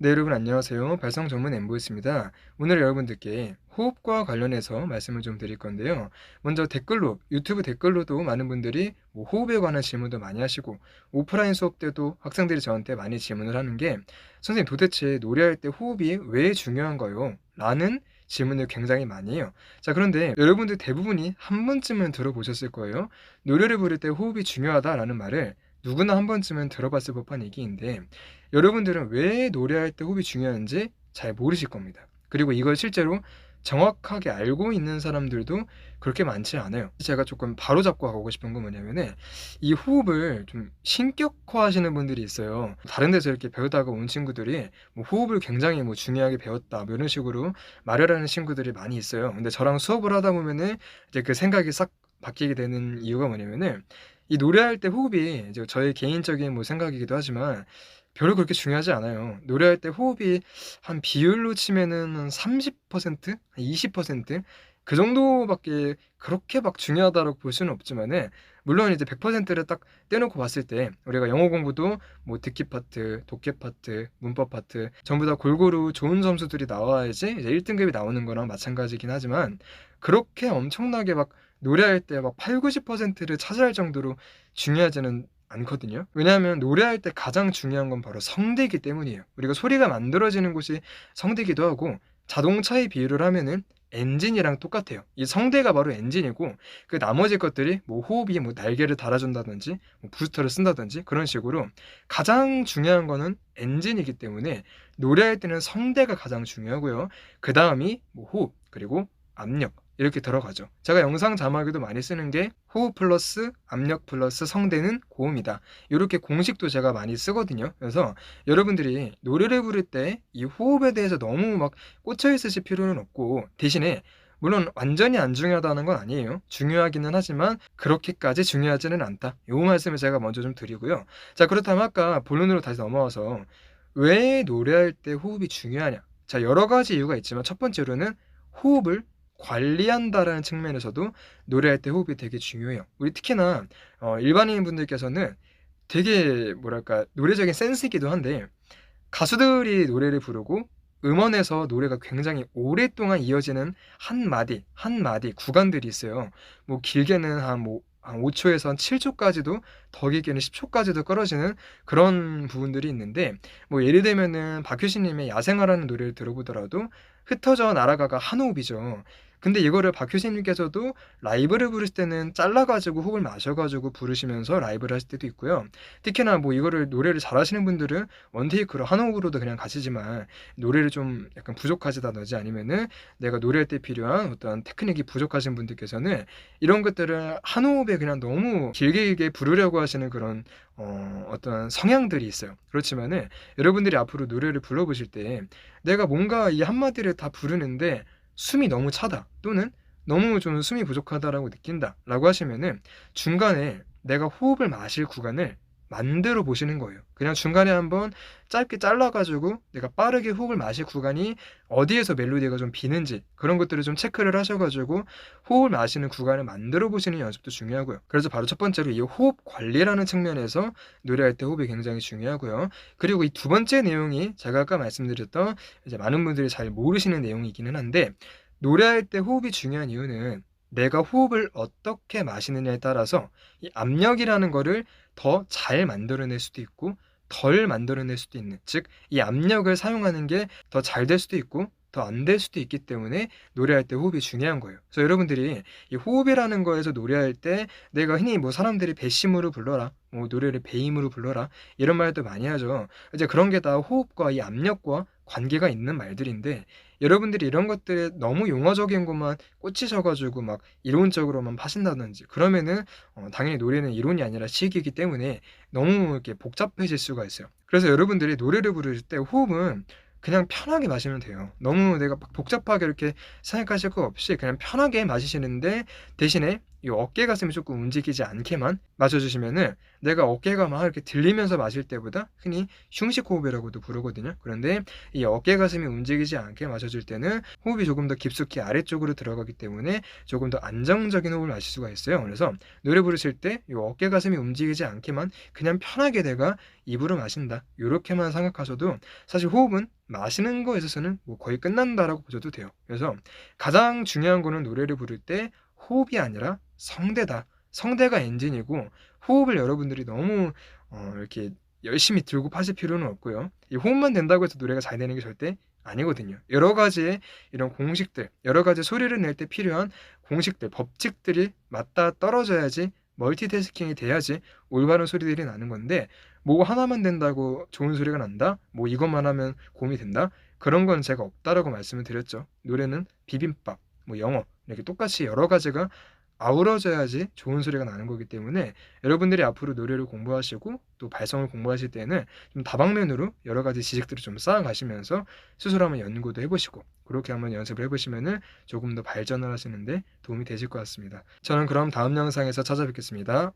네, 여러분 안녕하세요. 발성 전문 엠보였습니다. 오늘 여러분들께 호흡과 관련해서 말씀을 좀 드릴 건데요. 먼저 댓글로, 유튜브 댓글로도 많은 분들이 뭐 호흡에 관한 질문도 많이 하시고, 오프라인 수업 때도 학생들이 저한테 많이 질문을 하는 게, 선생님 도대체 노래할 때 호흡이 왜 중요한가요? 라는 질문을 굉장히 많이 해요. 자, 그런데 여러분들 대부분이 한 번쯤은 들어보셨을 거예요. 노래를 부를 때 호흡이 중요하다라는 말을 누구나 한 번쯤은 들어봤을 법한 얘기인데 여러분들은 왜 노래할 때 호흡이 중요한지 잘 모르실 겁니다. 그리고 이걸 실제로 정확하게 알고 있는 사람들도 그렇게 많지 않아요. 제가 조금 바로 잡고 가고 싶은 건 뭐냐면은 이 호흡을 좀 신격화하시는 분들이 있어요. 다른 데서 이렇게 배우다가 온 친구들이 뭐 호흡을 굉장히 뭐 중요하게 배웠다 뭐 이런 식으로 말을 하는 친구들이 많이 있어요. 근데 저랑 수업을 하다 보면은 이제 그 생각이 싹 바뀌게 되는 이유가 뭐냐면은 이 노래할 때 호흡이 이제 저의 개인적인 뭐 생각이기도 하지만 별로 그렇게 중요하지 않아요. 노래할 때 호흡이 한 비율로 치면은 한 30%? 한 20%? 그 정도밖에 그렇게 막 중요하다고 볼 수는 없지만은 물론 이제 100%를 딱 떼놓고 봤을 때 우리가 영어 공부도 뭐 듣기 파트, 독해 파트, 문법 파트 전부 다 골고루 좋은 점수들이 나와야지 이제 1등급이 나오는 거랑 마찬가지긴 하지만 그렇게 엄청나게 막 노래할 때 막 8, 90%를 차지할 정도로 중요하지는 않거든요. 왜냐하면 노래할 때 가장 중요한 건 바로 성대이기 때문이에요. 우리가 소리가 만들어지는 곳이 성대기도 하고 자동차의 비유를 하면은 엔진이랑 똑같아요. 이 성대가 바로 엔진이고 그 나머지 것들이 뭐 호흡이 뭐 날개를 달아준다든지 뭐 부스터를 쓴다든지 그런 식으로 가장 중요한 거는 엔진이기 때문에 노래할 때는 성대가 가장 중요하고요. 그 다음이 뭐 호흡 그리고 압력 이렇게 들어가죠. 제가 영상 자막에도 많이 쓰는 게 호흡 플러스 압력 플러스 성대는 고음이다. 이렇게 공식도 제가 많이 쓰거든요. 그래서 여러분들이 노래를 부를 때 이 호흡에 대해서 너무 막 꽂혀 있으실 필요는 없고 대신에 물론 완전히 안 중요하다는 건 아니에요. 중요하기는 하지만 그렇게까지 중요하지는 않다. 이 말씀을 제가 먼저 좀 드리고요. 자, 그렇다면 아까 본론으로 다시 넘어와서 왜 노래할 때 호흡이 중요하냐? 자, 여러 가지 이유가 있지만 첫 번째로는 호흡을 관리한다라는 측면에서도 노래할 때 호흡이 되게 중요해요. 우리 특히나 어, 일반인 분들께서는 되게 뭐랄까 노래적인 센스이기도 한데 가수들이 노래를 부르고 음원에서 노래가 굉장히 오랫동안 이어지는 한 마디, 한 마디 구간들이 있어요. 뭐 길게는 한뭐 한 5초에서 한 7초까지도 더 길게는 10초까지도 떨어지는 그런 부분들이 있는데 뭐 예를 들면은 박효신 님의 야생화라는 노래를 들어보더라도 흩어져 날아가가 한 호흡이죠. 근데 이거를 박효신 님께서도 라이브를 부르실 때는 잘라 가지고 호흡을 마셔 가지고 부르시면서 라이브를 하실 때도 있고요. 특히나 뭐 이거를 노래를 잘하시는 분들은 원 테이크로 한 호흡으로도 그냥 가시지만 노래를 좀 약간 부족하시다든지 아니면은 내가 노래할 때 필요한 어떤 테크닉이 부족하신 분들께서는 이런 것들을 한 호흡에 그냥 너무 길게 길게 부르려고 하시는 그런 어, 어떤 성향들이 있어요. 그렇지만은 여러분들이 앞으로 노래를 불러보실 때 내가 뭔가 이 한마디를 다 부르는데 숨이 너무 차다 또는 너무 좀 숨이 부족하다라고 느낀다라고 하시면은 중간에 내가 호흡을 마실 구간을 만들어 보시는 거예요. 그냥 중간에 한번 짧게 잘라가지고 내가 빠르게 호흡을 마실 구간이 어디에서 멜로디가 좀 비는지 그런 것들을 좀 체크를 하셔가지고 호흡을 마시는 구간을 만들어 보시는 연습도 중요하고요. 그래서 바로 첫 번째로 이 호흡 관리라는 측면에서 노래할 때 호흡이 굉장히 중요하고요. 그리고 이 두 번째 내용이 제가 아까 말씀드렸던 이제 많은 분들이 잘 모르시는 내용이기는 한데 노래할 때 호흡이 중요한 이유는 내가 호흡을 어떻게 마시느냐에 따라서 이 압력이라는 거를 더 잘 만들어낼 수도 있고 덜 만들어낼 수도 있는 즉 이 압력을 사용하는 게 더 잘 될 수도 있고 더 안 될 수도 있기 때문에 노래할 때 호흡이 중요한 거예요. 그래서 여러분들이 이 호흡이라는 거에서 노래할 때 내가 흔히 뭐 사람들이 배심으로 불러라, 뭐 노래를 배임으로 불러라 이런 말도 많이 하죠. 이제 그런 게 다 호흡과 이 압력과 관계가 있는 말들인데 여러분들이 이런 것들에 너무 용어적인 것만 꽂히셔 가지고 막 이론적으로만 파신다든지 그러면은 어 당연히 노래는 이론이 아니라 시이기 때문에 너무 이렇게 복잡해질 수가 있어요. 그래서 여러분들이 노래를 부를 때 호흡은 그냥 편하게 마시면 돼요. 너무 내가 막 복잡하게 이렇게 생각하실 거 없이 그냥 편하게 마시시는데 대신에 이 어깨 가슴이 조금 움직이지 않게만 마셔주시면은 내가 어깨가 막 이렇게 들리면서 마실 때보다 흔히 흉식 호흡이라고도 부르거든요. 그런데 이 어깨 가슴이 움직이지 않게 마셔줄 때는 호흡이 조금 더 깊숙이 아래쪽으로 들어가기 때문에 조금 더 안정적인 호흡을 마실 수가 있어요. 그래서 노래 부르실 때 이 어깨 가슴이 움직이지 않게만 그냥 편하게 내가 입으로 마신다. 이렇게만 생각하셔도 사실 호흡은 마시는 거에 있어서는 뭐 거의 끝난다라고 보셔도 돼요. 그래서 가장 중요한 거는 노래를 부를 때 호흡이 아니라 성대다. 성대가 엔진이고 호흡을 여러분들이 너무 어, 이렇게 열심히 들고 파실 필요는 없고요. 이 호흡만 된다고 해서 노래가 잘 되는 게 절대 아니거든요. 여러 가지의 이런 공식들, 여러 가지 소리를 낼 때 필요한 공식들, 법칙들이 맞다 떨어져야지 멀티태스킹이 돼야지 올바른 소리들이 나는 건데 뭐 하나만 된다고 좋은 소리가 난다? 뭐 이것만 하면 고음이 된다? 그런 건 제가 없다라고 말씀을 드렸죠. 노래는 비빔밥, 뭐 영어 이렇게 똑같이 여러 가지가 아우러져야지 좋은 소리가 나는 거기 때문에 여러분들이 앞으로 노래를 공부하시고 또 발성을 공부하실 때는 좀 다방면으로 여러 가지 지식들을 좀 쌓아가시면서 스스로 한번 연구도 해보시고 그렇게 한번 연습을 해보시면은 조금 더 발전을 하시는데 도움이 되실 것 같습니다. 저는 그럼 다음 영상에서 찾아뵙겠습니다.